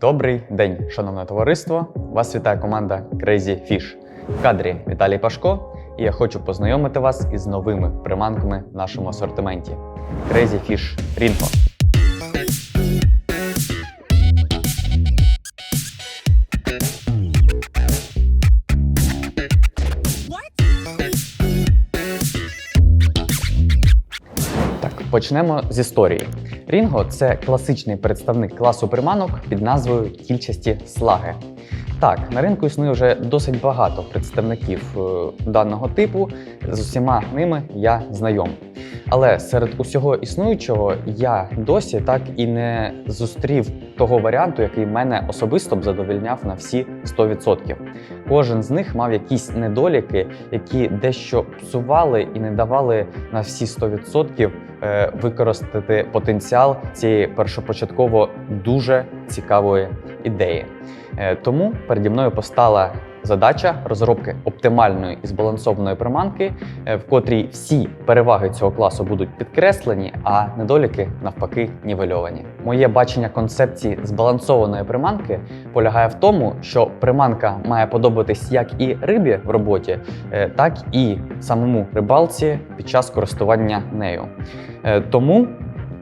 Добрий день, шановне товариство! Вас вітає команда Crazy Fish. В кадрі Віталій Пашко, і я хочу познайомити вас із новими приманками в нашому асортименті. Crazy Fish Ringo. Почнемо з історії. Рінго це класичний представник класу приманок під назвою кільчасті слаги. Так, на ринку існує вже досить багато представників е, даного типу. З усіма ними я знайом. Але серед усього існуючого я досі так і не зустрів того варіанту, який мене особисто б задовільняв на всі 100%. Кожен з них мав якісь недоліки, які дещо псували і не давали на всі 100% е, використати потенціал цієї першопочатково дуже цікавої ідеї. Е, Тому переді мною постала задача розробки оптимальної і збалансованої приманки, е, в котрій всі переваги цього класу будуть підкреслені, а недоліки навпаки нівельовані. Моє бачення концепції збалансованої приманки полягає в тому, що приманка має подобатись як і рибі в роботі, е, так і самому рибалці під час користування нею. Е, Тому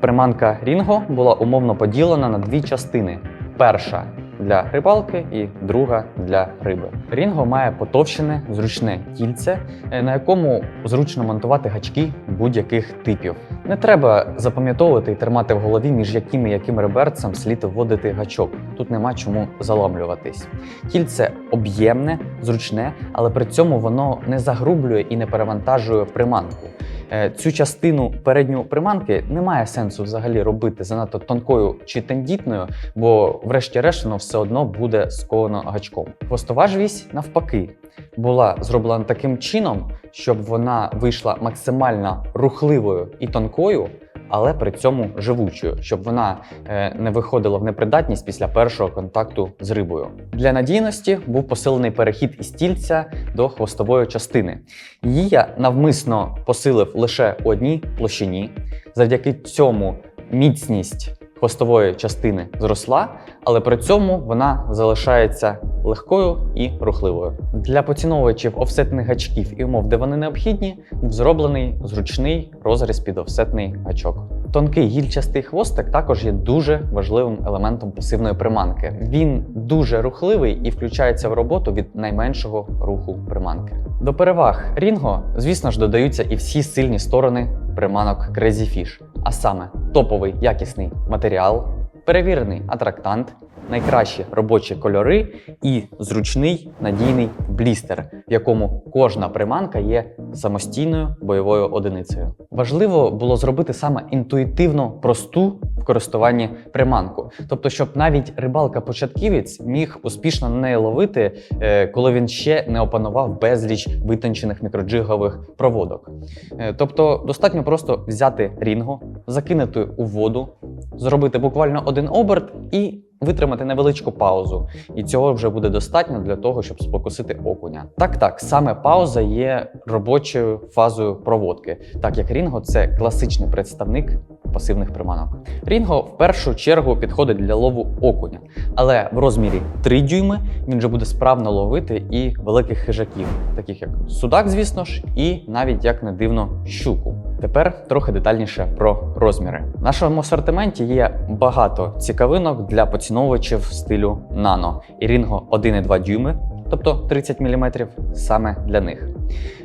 приманка Рінго була умовно поділена на дві частини. Перша для рибалки і друга для риби. Рінго має потовщене зручне кільце, е, на якому зручно монтувати гачки будь-яких типів. Не треба запам'ятовувати і тримати в голові, між яким і яким реберцем слід вводити гачок. Тут нема чому заламлюватись. Кільце об'ємне, зручне, але при цьому воно не загрублює і не перевантажує приманку. Е, Цю частину передньої приманки немає сенсу взагалі робити занадто тонкою чи тендітною, бо, врешті-решт, воно все одно буде сковано гачком. Хвостова ж навпаки була зроблена таким чином, щоб вона вийшла максимально рухливою і тонкою. Але при цьому живучою, щоб вона е, не виходила в непридатність після першого контакту з рибою. Для надійності був посилений перехід із стільця до хвостової частини. Її я навмисно посилив лише у одній площині. Завдяки цьому міцність хвостової частини зросла, але при цьому вона залишається легкою і рухливою. Для поціновувачів офсетних гачків і умов, де вони необхідні, зроблений зручний розріз під офсетний гачок. Тонкий гільчастий хвостик також є дуже важливим елементом пасивної приманки. Він дуже рухливий і включається в роботу від найменшого руху приманки. До переваг Рінго, звісно ж, додаються і всі сильні сторони приманок Crazy Fish, а саме топовий якісний матеріал, перевірений атрактант, найкращі робочі кольори і зручний надійний блістер, в якому кожна приманка є самостійною бойовою одиницею. Важливо було зробити саме інтуїтивно просту користуванні приманку, тобто, щоб навіть рибалка-початківець міг успішно на неї ловити, е, коли він ще не опанував безліч витончених мікроджигових проводок. Е, Тобто, достатньо просто взяти рінго, закинути у воду, зробити буквально один оберт і витримати невеличку паузу. І цього вже буде достатньо для того, щоб спокусити окуня. Так, так, саме пауза є робочою фазою проводки, так як Рінго це класичний представник пасивних приманок. Рінго в першу чергу підходить для лову окуня, але в розмірі 3 дюйми він вже буде справно ловити і великих хижаків, таких як судак, звісно ж, і навіть як не дивно, щуку. Тепер трохи детальніше про розміри. В нашому асортименті є багато цікавинок для поціновувачів стилю нано і Рінго 1,2 дюйми, тобто 30 мм, саме для них.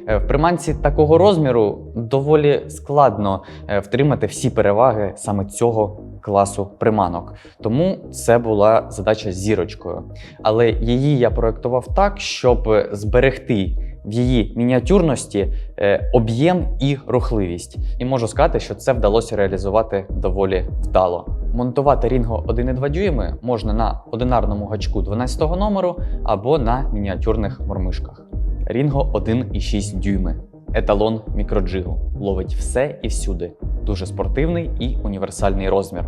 Е, В приманці такого розміру доволі складно е, втримати всі переваги саме цього класу приманок. Тому це була задача зірочкою. Але її я проєктував так, щоб зберегти в її мініатюрності е, об'єм і рухливість. І можу сказати, що це вдалося реалізувати доволі вдало. Монтувати Рінго 1,2 дюйми можна на одинарному гачку 12 номеру або на мініатюрних мормишках. Рінго 1,6 дюйми. Еталон мікроджигу. Ловить все і всюди. Дуже спортивний і універсальний розмір.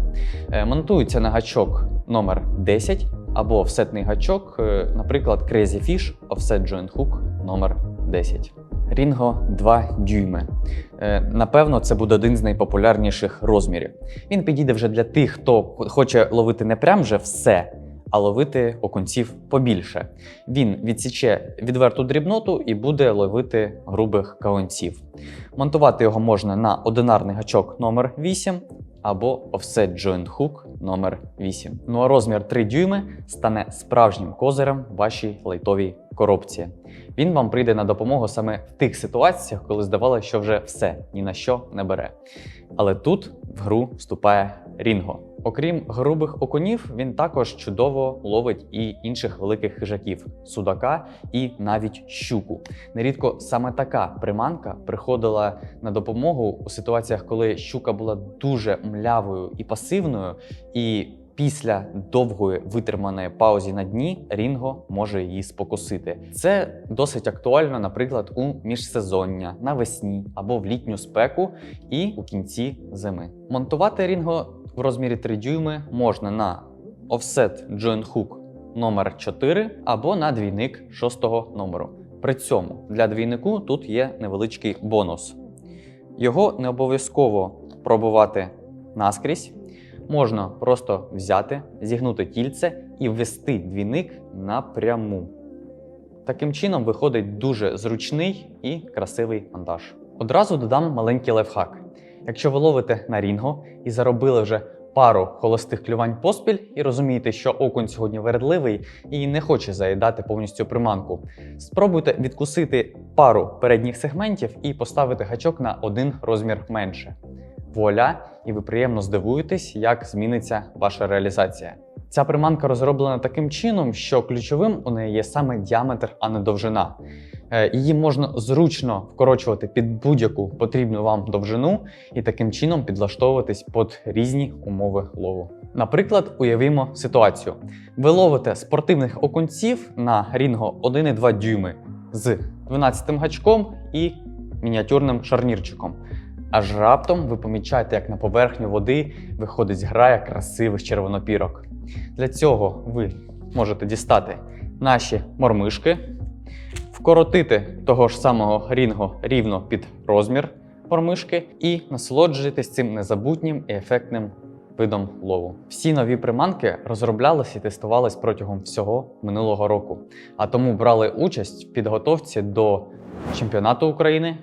Е, Монтується на гачок номер 10 або офсетний гачок, е, наприклад, Crazy Fish Offset Joint Hook номер 10. Рінго 2 дюйми. Е, Напевно, це буде один з найпопулярніших розмірів. Він підійде вже для тих, хто хоче ловити не прям вже все, а ловити окунців побільше. Він відсіче відверту дрібноту і буде ловити грубих каунців. Монтувати його можна на одинарний гачок номер 8 або Offset Joint Hook номер 8. Ну а розмір 3 дюйми стане справжнім козирем вашій лайтовій коробці. Він вам прийде на допомогу саме в тих ситуаціях, коли здавалося, що вже все ні на що не бере. Але тут в гру вступає Рінго. Окрім грубих окунів, він також чудово ловить і інших великих хижаків судака і навіть щуку. Нерідко саме така приманка приходила на допомогу у ситуаціях, коли щука була дуже млявою і пасивною, і після довгої витриманої паузи на дні Рінго може її спокусити. Це досить актуально, наприклад, у міжсезоння, навесні або в літню спеку і у кінці зими. Монтувати Рінго в розмірі 3 дюйми можна на Offset Joint Hook номер 4 або на двійник 6 номеру. При цьому для двійнику тут є невеличкий бонус. Його не обов'язково пробувати наскрізь. Можна просто взяти, зігнути тільце і ввести двійник напряму. Таким чином виходить дуже зручний і красивий монтаж. Одразу додам маленький лайфхак. Якщо ви ловите на рінго і заробили вже пару холостих клювань поспіль, і розумієте, що окунь сьогодні вередливий і не хоче заїдати повністю приманку, спробуйте відкусити пару передніх сегментів і поставити гачок на один розмір менше. Вуаля, і ви приємно здивуєтесь, як зміниться ваша реалізація. Ця приманка розроблена таким чином, що ключовим у неї є саме діаметр, а не довжина. Е, Її можна зручно вкорочувати під будь-яку потрібну вам довжину і таким чином підлаштовуватись під різні умови лову. Наприклад, уявімо ситуацію: ви ловите спортивних окунців на рінго 1,2 дюйми з 12 гачком і мініатюрним шарнірчиком. Аж раптом ви помічаєте, як на поверхню води виходить зграя красивих червонопірок. Для цього ви можете дістати наші мормишки, вкоротити того ж самого рінго рівно під розмір мормишки і насолоджуйтесь цим незабутнім і ефектним видом лову. Всі нові приманки розроблялися і тестувались протягом всього минулого року, а тому брали участь в підготовці до чемпіонату України,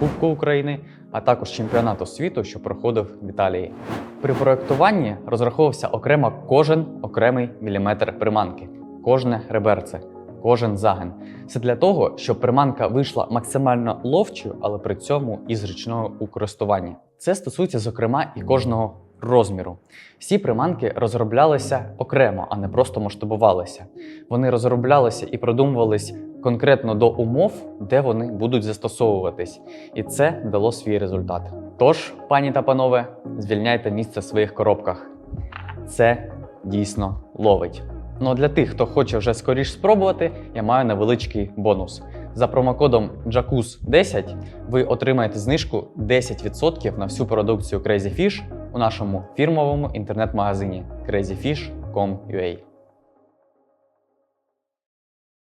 Кубку України, а також чемпіонату світу, що проходив в Італії. При проєктуванні розраховувався окремо кожен окремий міліметр приманки, кожне реберце, кожен загин. Це для того, щоб приманка вийшла максимально ловчою, але при цьому і зручною у користуванні. Це стосується, зокрема, і кожного розміру. Всі приманки розроблялися окремо, а не просто масштабувалися. Вони розроблялися і продумувались конкретно до умов, де вони будуть застосовуватись, і це дало свій результат. Тож, пані та панове, звільняйте місце в своїх коробках. Це дійсно ловить. Ну а для тих, хто хоче вже скоріш спробувати, я маю невеличкий бонус. За промокодом JACUZ10 ви отримаєте знижку 10% на всю продукцію Crazy Fish у нашому фірмовому інтернет-магазині crazyfish.com.ua.